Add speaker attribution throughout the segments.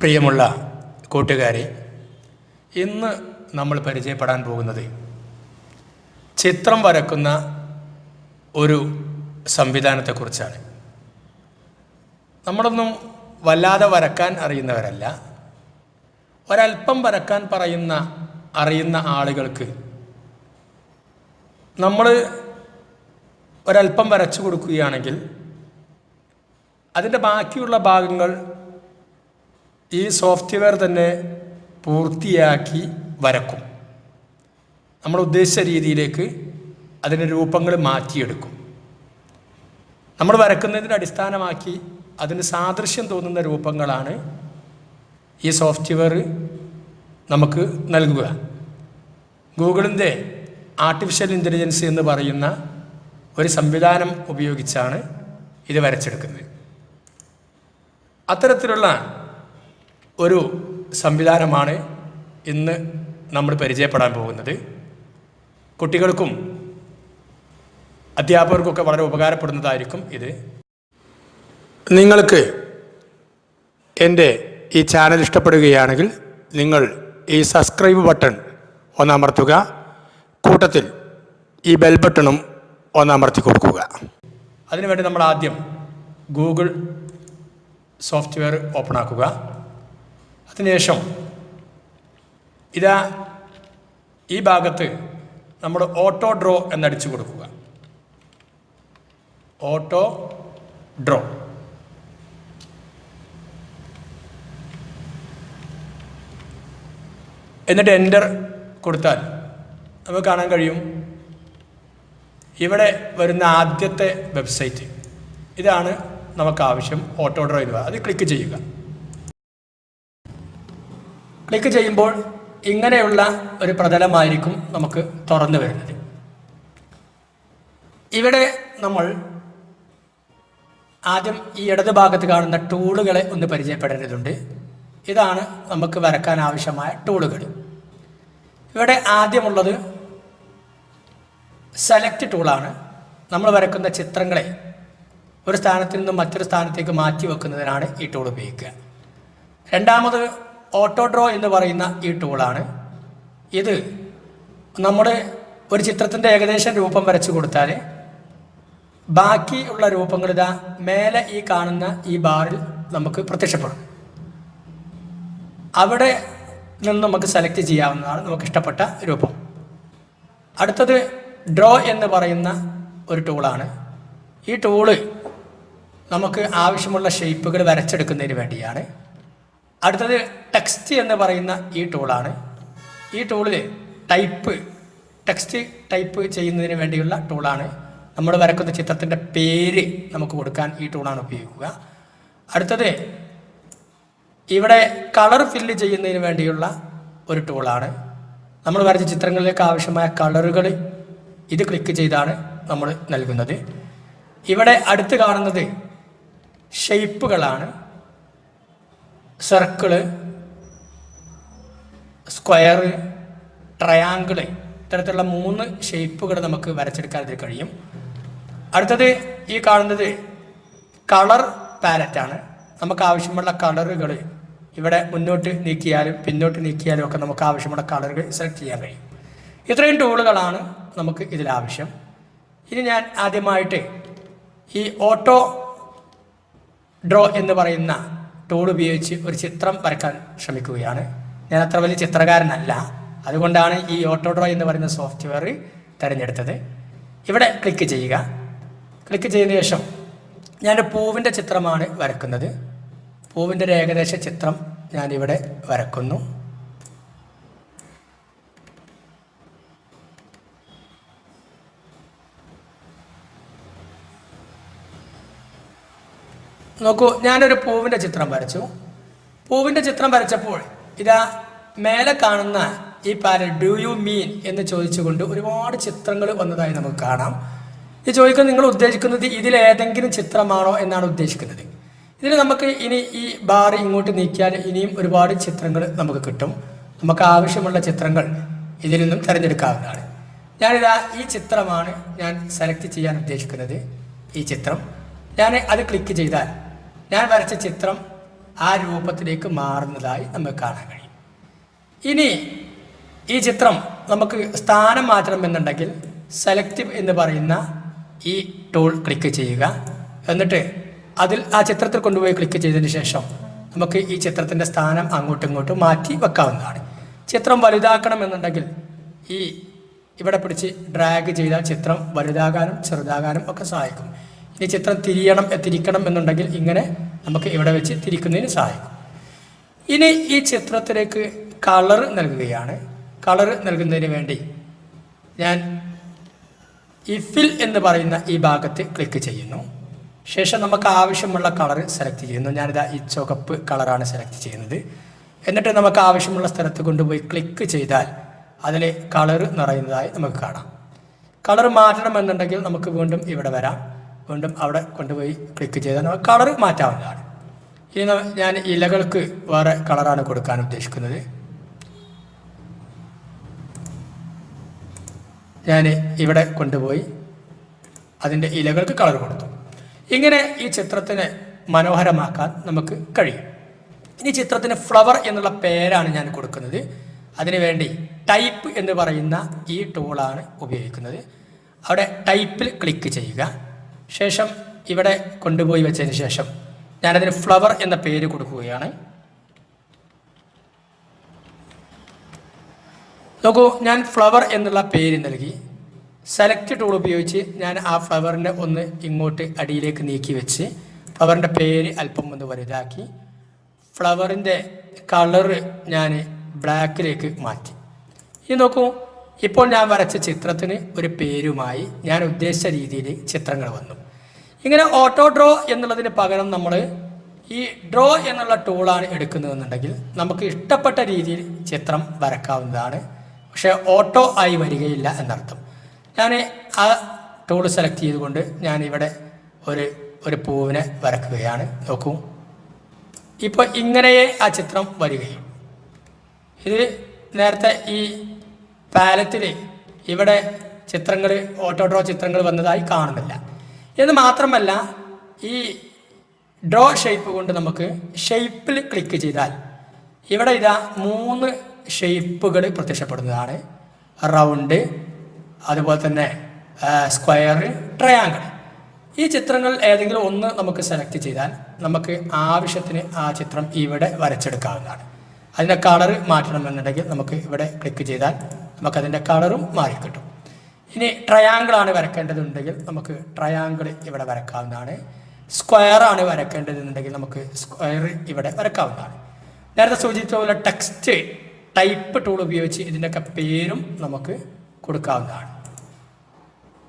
Speaker 1: പ്രിയമുള്ള കൂട്ടുകാരെ ഇന്ന് നമ്മൾ പരിചയപ്പെടാൻ പോകുന്നത് ചിത്രം വരക്കുന്ന ഒരു സംവിധാനത്തെക്കുറിച്ചാണ്. നമ്മളൊന്നും വല്ലാതെ വരക്കാൻ അറിയുന്നവരല്ല. ഒരല്പം വരക്കാൻ പറയുന്ന അറിയുന്ന ആളുകൾക്ക് നമ്മൾ ഒരല്പം വരച്ചു കൊടുക്കുകയാണെങ്കിൽ അതിന്റെ ബാക്കിയുള്ള ഭാഗങ്ങൾ ഈ സോഫ്റ്റ്വെയർ തന്നെ പൂർത്തിയാക്കി വരക്കും. നമ്മൾ ഉദ്ദേശിച്ച രീതിയിലേക്ക് അതിന്റെ രൂപങ്ങൾ മാറ്റിയെടുക്കും. നമ്മൾ വരക്കുന്നതിന്റെ അടിസ്ഥാനമാക്കി അതിന് സാദൃശ്യം തോന്നുന്ന രൂപങ്ങളാണ് ഈ സോഫ്റ്റ്വെയർ നമുക്ക് നൽകുക. ഗൂഗിളിന്റെ ആർട്ടിഫിഷ്യൽ ഇന്റലിജൻസ് എന്ന് പറയുന്ന ഒരു സംവിധാനം ഉപയോഗിച്ചാണ് ഇത് വരച്ചെടുക്കുന്നത്. അത്തരത്തിലുള്ള ഒരു സംവിധാനമാണ് ഇന്ന് നമ്മൾ പരിചയപ്പെടാൻ പോകുന്നത്. കുട്ടികൾക്കും അധ്യാപകർക്കൊക്കെ വളരെ ഉപകാരപ്പെടുന്നതായിരിക്കും ഇത്. നിങ്ങൾക്ക് എന്റെ ഈ ചാനൽ ഇഷ്ടപ്പെടുകയാണെങ്കിൽ നിങ്ങൾ ഈ സബ്സ്ക്രൈബ് ബട്ടൺ ഒന്നമർത്തുക കൂട്ടത്തിൽ ഈ ബെൽ ബട്ടണും ഒന്നമർത്തി കൊടുക്കുക. അതിനുവേണ്ടി നമ്മൾ ആദ്യം ഗൂഗിൾ സോഫ്റ്റ്വെയർ ഓപ്പൺ ആക്കുക. അതിനുശേഷം ഇതാ ഈ ഭാഗത്ത് നമ്മൾ ഓട്ടോ ഡ്രോ എന്നടിച്ചു കൊടുക്കുക. ഓട്ടോ ഡ്രോ എന്നിട്ട് എന്റർ കൊടുത്താൽ നമുക്ക് കാണാൻ കഴിയും. ഇവിടെ വരുന്ന ആദ്യത്തെ വെബ്സൈറ്റ് ഇതാണ് നമുക്ക് ആവശ്യം ഓട്ടോ ഡ്രോ ചെയ്യുക അത് ക്ലിക്ക് ചെയ്യുക. ക്ലിക്ക് ചെയ്യുമ്പോൾ ഇങ്ങനെയുള്ള ഒരു പ്രതലമായിരിക്കും നമുക്ക് തുറന്നു വരുന്നത്. ഇവിടെ നമ്മൾ ആദ്യം ഈ ഇടത് ഭാഗത്ത് കാണുന്ന ടൂളുകളെ ഒന്ന് പരിചയപ്പെടേണ്ടതുണ്ട് ഇതാണ് നമുക്ക് വരക്കാൻ ആവശ്യമായ ടൂളുകൾ. ഇവിടെ ആദ്യമുള്ളത് സെലക്ട് ടൂളാണ്. നമ്മൾ വരക്കുന്ന ചിത്രങ്ങളെ ഒരു സ്ഥാനത്ത് നിന്നും മറ്റൊരു സ്ഥാനത്തേക്ക് മാറ്റി വെക്കുന്നതിനാണ് ഈ ടൂൾ ഉപയോഗിക്കുക. രണ്ടാമത് ഓട്ടോ ഡ്രോ എന്ന് പറയുന്ന ഈ ടൂളാണ്. ഇത് നമ്മുടെ ഒരു ചിത്രത്തിന്റെ ഏകദേശം രൂപം വരച്ചു കൊടുത്താൽ ബാക്കിയുള്ള രൂപങ്ങൾ ഇതാ മേലെ ഈ കാണുന്ന ഈ ബാറിൽ നമുക്ക് പ്രത്യക്ഷപ്പെടും. അവിടെ നിന്ന് നമുക്ക് സെലക്ട് ചെയ്യാവുന്നതാണ് നമുക്ക് ഇഷ്ടപ്പെട്ട രൂപം. അടുത്തത് ഡ്രോ എന്ന് പറയുന്ന ഒരു ടൂളാണ്. ഈ ടൂൾ നമുക്ക് ആവശ്യമുള്ള ഷേപ്പുകൾ വരച്ചെടുക്കുന്നതിന് വേണ്ടിയാണ്. അടുത്തത് ടെക്സ്റ്റ് എന്ന് പറയുന്ന ഈ ടൂളാണ് ഈ ടൂളിൽ ടൈപ്പ് ടെക്സ്റ്റ് ടൈപ്പ് ചെയ്യുന്നതിന് വേണ്ടിയുള്ള ടൂളാണ് നമ്മൾ വരക്കുന്ന ചിത്രത്തിന്റെ പേര് നമുക്ക് കൊടുക്കാൻ ഈ ടൂളാണ് ഉപയോഗിക്കുക. അടുത്തത് ഇവിടെ കളർ ഫില്ല് ചെയ്യുന്നതിന് വേണ്ടിയുള്ള ഒരു ടൂളാണ് നമ്മൾ വരച്ച ചിത്രങ്ങളിലേക്ക് ആവശ്യമായ കളറുകൾ ഇത് ക്ലിക്ക് ചെയ്താണ് നമ്മൾ നൽകുന്നത്. ഇവിടെ അടുത്ത് കാണുന്നത് ഷെയ്പ്പുകളാണ് സർക്കിൾ സ്ക്വയർ ട്രയാങ്കിൾ ഇത്തരത്തിലുള്ള മൂന്ന് ഷേപ്പുകൾ നമുക്ക് വരച്ചെടുക്കാൻ ഇതിൽ കഴിയും. അടുത്തത് ഈ കാണുന്നത് കളർ പാലറ്റാണ് നമുക്ക് ആവശ്യമുള്ള കളറുകൾ ഇവിടെ മുന്നോട്ട് നീക്കിയാലും പിന്നോട്ട് നീക്കിയാലും ഒക്കെ നമുക്ക് ആവശ്യമുള്ള കളറുകൾ സെലക്ട് ചെയ്യാൻ കഴിയും. ഇത്രയും ടൂളുകളാണ് നമുക്ക് ഇതിൽ ആവശ്യം ഇനി ഞാൻ ആദ്യമായിട്ട് ഈ ഓട്ടോ ഡ്രോ എന്ന് പറയുന്ന ടൂൾ ഉപയോഗിച്ച് ഒരു ചിത്രം വരക്കാൻ ശ്രമിക്കുകയാണ്. ഞാൻ അത്ര വലിയ ചിത്രകാരനല്ല. അതുകൊണ്ടാണ് ഈ ഓട്ടോ ഡ്രോ എന്ന് പറയുന്ന സോഫ്റ്റ്വെയർ തിരഞ്ഞെടുത്തത്. ഇവിടെ ക്ലിക്ക് ചെയ്യുക. ക്ലിക്ക് ചെയ്തതിന് ശേഷം ഞാൻ പൂവിന്റെ ചിത്രമാണ് വരക്കുന്നത്. പൂവിന്റെ ഒരു ഏകദേശ ചിത്രം ഞാനിവിടെ വരക്കുന്നു. നോക്കൂ ഞാനൊരു പൂവിന്റെ ചിത്രം വരച്ചു. പൂവിന്റെ ചിത്രം വരച്ചപ്പോൾ ഇതാ മേലെ കാണുന്ന ഈ പാര ഡു യു മീൻ എന്ന് ചോദിച്ചുകൊണ്ട് ഒരുപാട് ചിത്രങ്ങൾ വന്നതായി നമുക്ക് കാണാം. ഈ ചോദിക്കുന്നത് നിങ്ങൾ ഉദ്ദേശിക്കുന്നത് ഇതിലേതെങ്കിലും ചിത്രമാണോ എന്നാണ് ഉദ്ദേശിക്കുന്നത്. ഇതിൽ നമുക്ക് ഇനി ഈ ബാർ ഇങ്ങോട്ട് നീക്കിയാൽ ഇനിയും ഒരുപാട് ചിത്രങ്ങൾ നമുക്ക് കിട്ടും. നമുക്ക് ആവശ്യമുള്ള ചിത്രങ്ങൾ ഇതിൽ നിന്നും തിരഞ്ഞെടുക്കാവുന്നതാണ്. ഞാനിതാ ഈ ചിത്രമാണ് ഞാൻ സെലക്ട് ചെയ്യാൻ ഉദ്ദേശിക്കുന്നത്. ഈ ചിത്രം. ഞാൻ അത് ക്ലിക്ക് ചെയ്താൽ ഞാൻ വരച്ച ചിത്രം ആ രൂപത്തിലേക്ക് മാറുന്നതായി നമുക്ക് കാണാൻ കഴിയും. ഇനി ഈ ചിത്രം നമുക്ക് സ്ഥാനം മാറ്റണം എന്നുണ്ടെങ്കിൽ സെലക്റ്റീവ് എന്ന് പറയുന്ന ഈ ടൂൾ ക്ലിക്ക് ചെയ്യുക. എന്നിട്ട് അതിൽ ആ ചിത്രത്തിൽ കൊണ്ടുപോയി ക്ലിക്ക് ചെയ്തതിന് ശേഷം നമുക്ക് ഈ ചിത്രത്തിന്റെ സ്ഥാനം അങ്ങോട്ടും ഇങ്ങോട്ടും മാറ്റി വെക്കാവുന്നതാണ്. ചിത്രം വലുതാക്കണം എന്നുണ്ടെങ്കിൽ ഈ ഇവിടെ പിടിച്ച് ഡ്രാഗ് ചെയ്താൽ ചിത്രം വലുതാകാനും ചെറുതാകാനും ഒക്കെ സഹായിക്കും. ഇനി ചിത്രം തിരിയണം തിരിക്കണം എന്നുണ്ടെങ്കിൽ ഇങ്ങനെ നമുക്ക് ഇവിടെ വെച്ച് തിരിക്കുന്നതിന് സഹായിക്കും. ഇനി ഈ ചിത്രത്തിലേക്ക് കളർ നൽകുകയാണ്. കളർ നൽകുന്നതിന് വേണ്ടി ഞാൻ ഇഫിൽ ഫിൽ എന്ന് പറയുന്ന ഈ ഭാഗത്ത് ക്ലിക്ക് ചെയ്യുന്നു. ശേഷം നമുക്ക് ആവശ്യമുള്ള കളർ സെലക്ട് ചെയ്യുന്നു. ഞാനിതാ ഈ ചുവപ്പ് കളറാണ് സെലക്ട് ചെയ്യുന്നത്. എന്നിട്ട് നമുക്ക് ആവശ്യമുള്ള സ്ഥലത്ത് കൊണ്ടുപോയി ക്ലിക്ക് ചെയ്താൽ അതിൽ കളർ നിറയുന്നതായി നമുക്ക് കാണാം. കളർ മാറ്റണമെന്നുണ്ടെങ്കിൽ നമുക്ക് വീണ്ടും ഇവിടെ വരാം. വീണ്ടും അവിടെ കൊണ്ടുപോയി ക്ലിക്ക് ചെയ്താൽ നമുക്ക് കളർ മാറ്റാവുന്നതാണ്. ഇനി ഞാൻ ഇലകൾക്ക് വേറെ കളറാണ് കൊടുക്കാൻ ഉദ്ദേശിക്കുന്നത്. ഞാൻ ഇവിടെ കൊണ്ടുപോയി അതിന്റെ ഇലകൾക്ക് കളർ കൊടുത്തു. ഇങ്ങനെ ഈ ചിത്രത്തിനെ മനോഹരമാക്കാൻ നമുക്ക് കഴിയും. ഇനി ചിത്രത്തിന് ഫ്ലവർ എന്നുള്ള പേരാണ് ഞാൻ കൊടുക്കുന്നത്. അതിനുവേണ്ടി ടൈപ്പ് എന്ന് പറയുന്ന ഈ ടൂളാണ് ഉപയോഗിക്കുന്നത്. അവിടെ ടൈപ്പിൽ ക്ലിക്ക് ചെയ്യുക. ശേഷം ഇവിടെ കൊണ്ടുപോയി വെച്ചതിന് ശേഷം ഞാനതിന് ഫ്ലവർ എന്ന പേര് കൊടുക്കുകയാണ്. നോക്കൂ ഞാൻ ഫ്ലവർ എന്നുള്ള പേര് നൽകി. സെലക്ട് ടൂൾ ഉപയോഗിച്ച് ഞാൻ ആ ഫ്ലവറിന്റെ ഒന്ന് ഇങ്ങോട്ട് അടിയിലേക്ക് നീക്കി വെച്ച് ഫ്ലവറിന്റെ പേര് അല്പം ഒന്ന് വലുതാക്കി. ഫ്ലവറിന്റെ കളറ് ഞാൻ ബ്ലാക്കിലേക്ക് മാറ്റി. ഇനി നോക്കൂ ഇപ്പോൾ ഞാൻ വരച്ച ചിത്രത്തിന് ഒരു പേരുമായി ഞാൻ ഉദ്ദേശിച്ച രീതിയിൽ ചിത്രങ്ങൾ വന്നു. ഇങ്ങനെ ഓട്ടോ ഡ്രോ എന്നുള്ളതിന് പകരം നമ്മൾ ഈ ഡ്രോ എന്നുള്ള ടൂളാണ് എടുക്കുന്നതെന്നുണ്ടെങ്കിൽ നമുക്ക് ഇഷ്ടപ്പെട്ട രീതിയിൽ ചിത്രം വരക്കാവുന്നതാണ്. പക്ഷേ ഓട്ടോ ആയി വരികയില്ല എന്നർത്ഥം. ഞാൻ ആ ടൂൾ സെലക്ട് ചെയ്തുകൊണ്ട് ഞാൻ ഇവിടെ ഒരു ഒരു പൂവിനെ വരക്കുകയാണ്. നോക്കൂ. ഇപ്പോൾ ഇങ്ങനെയേ ആ ചിത്രം വരികയും. ഇത് നേരത്തെ ഈ പാലത്തിൽ ഇവിടെ ചിത്രങ്ങൾ ഓട്ടോ ഡ്രോ ചിത്രങ്ങൾ വന്നതായി കാണുന്നില്ല. എന്ന് മാത്രമല്ല ഈ ഡ്രോ ഷേപ്പ് കൊണ്ട് നമുക്ക് ഷേപ്പിൽ ക്ലിക്ക് ചെയ്താൽ ഇവിടെ ഇതാ മൂന്ന് ഷേപ്പുകൾ പ്രത്യക്ഷപ്പെടുന്നതാണ്. റൗണ്ട് അതുപോലെ തന്നെ സ്ക്വയർ ട്രയാങ്കിൾ ഈ ചിത്രങ്ങൾ ഏതെങ്കിലും ഒന്ന് നമുക്ക് സെലക്ട് ചെയ്താൽ നമുക്ക് ആവശ്യത്തിന് ആ ചിത്രം ഇവിടെ വരച്ചെടുക്കാവുന്നതാണ്. അതിന്റെ കളർ മാറ്റണമെന്നുണ്ടെങ്കിൽ നമുക്ക് ഇവിടെ ക്ലിക്ക് ചെയ്താൽ നമുക്കതിന്റെ കളറും മാറിക്കിട്ടും. ഇനി ട്രയാങ്കിളാണ് വരക്കേണ്ടതുണ്ടെങ്കിൽ നമുക്ക് ട്രയാങ്കിൾ ഇവിടെ വരക്കാവുന്നതാണ്. സ്ക്വയറാണ് വരക്കേണ്ടതെന്നുണ്ടെങ്കിൽ നമുക്ക് സ്ക്വയർ ഇവിടെ വരക്കാവുന്നതാണ്. നേരത്തെ സൂചിപ്പിച്ച പോലെ ടെക്സ്റ്റ് ടൈപ്പ് ടൂൾ ഉപയോഗിച്ച് ഇതിന്റെയൊക്കെ പേരും നമുക്ക് കൊടുക്കാവുന്നതാണ്.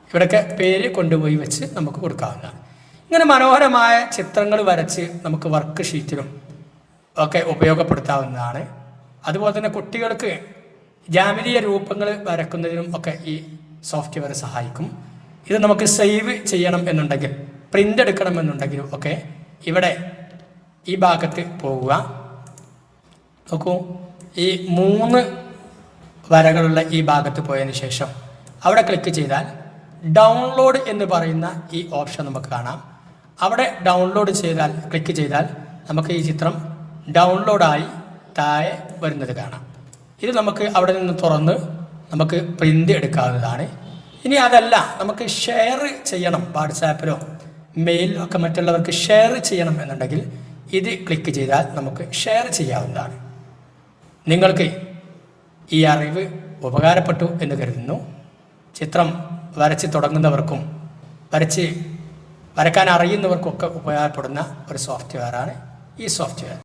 Speaker 1: ഇവിടെയൊക്കെ പേര് കൊണ്ടുപോയി വെച്ച് നമുക്ക് കൊടുക്കാവുന്നതാണ്. ഇങ്ങനെ മനോഹരമായ ചിത്രങ്ങൾ വരച്ച് നമുക്ക് വർക്ക് ഷീറ്റിലും ഒക്കെ ഉപയോഗപ്പെടുത്താവുന്നതാണ്. അതുപോലെ തന്നെ കുട്ടികൾക്ക് ജാമിതീയ രൂപങ്ങൾ വരക്കുന്നതിനും ഒക്കെ ഈ സോഫ്റ്റ്വെയർ സഹായിക്കും. ഇത് നമുക്ക് സേവ് ചെയ്യണം എന്നുണ്ടെങ്കിൽ പ്രിന്റ് എടുക്കണം എന്നുണ്ടെങ്കിലും ഒക്കെ ഇവിടെ ഈ ഭാഗത്ത് പോവുക. നോക്കൂ ഈ മൂന്ന് വരകളുള്ള ഈ ഭാഗത്ത് പോയതിന് ശേഷം അവിടെ ക്ലിക്ക് ചെയ്താൽ ഡൗൺലോഡ് എന്ന് പറയുന്ന ഈ ഓപ്ഷൻ നമുക്ക് കാണാം. അവിടെ ഡൗൺലോഡ് ചെയ്താൽ ക്ലിക്ക് ചെയ്താൽ നമുക്ക് ഈ ചിത്രം ഡൗൺലോഡായി താഴെ വരുന്നത് കാണാം. ഇത് നമുക്ക് അവിടെ നിന്ന് തുറന്ന് നമുക്ക് പ്രിന്റ് എടുക്കാവുന്നതാണ്. ഇനി അതല്ല നമുക്ക് ഷെയർ ചെയ്യണം വാട്സാപ്പിലോ മെയിലിലോ ഒക്കെ മറ്റുള്ളവർക്ക് ഷെയർ ചെയ്യണം എന്നുണ്ടെങ്കിൽ ഇത് ക്ലിക്ക് ചെയ്താൽ നമുക്ക് ഷെയർ ചെയ്യാവുന്നതാണ്. നിങ്ങൾക്ക് ഈ അറിവ് ഉപകാരപ്പെട്ടു എന്ന് കരുതുന്നു. ചിത്രം വരച്ച് തുടങ്ങുന്നവർക്കും വരച്ച് വരക്കാൻ അറിയുന്നവർക്കൊക്കെ ഉപകാരപ്പെടുന്ന ഒരു സോഫ്റ്റ്വെയറാണ് ഈ സോഫ്റ്റ്വെയർ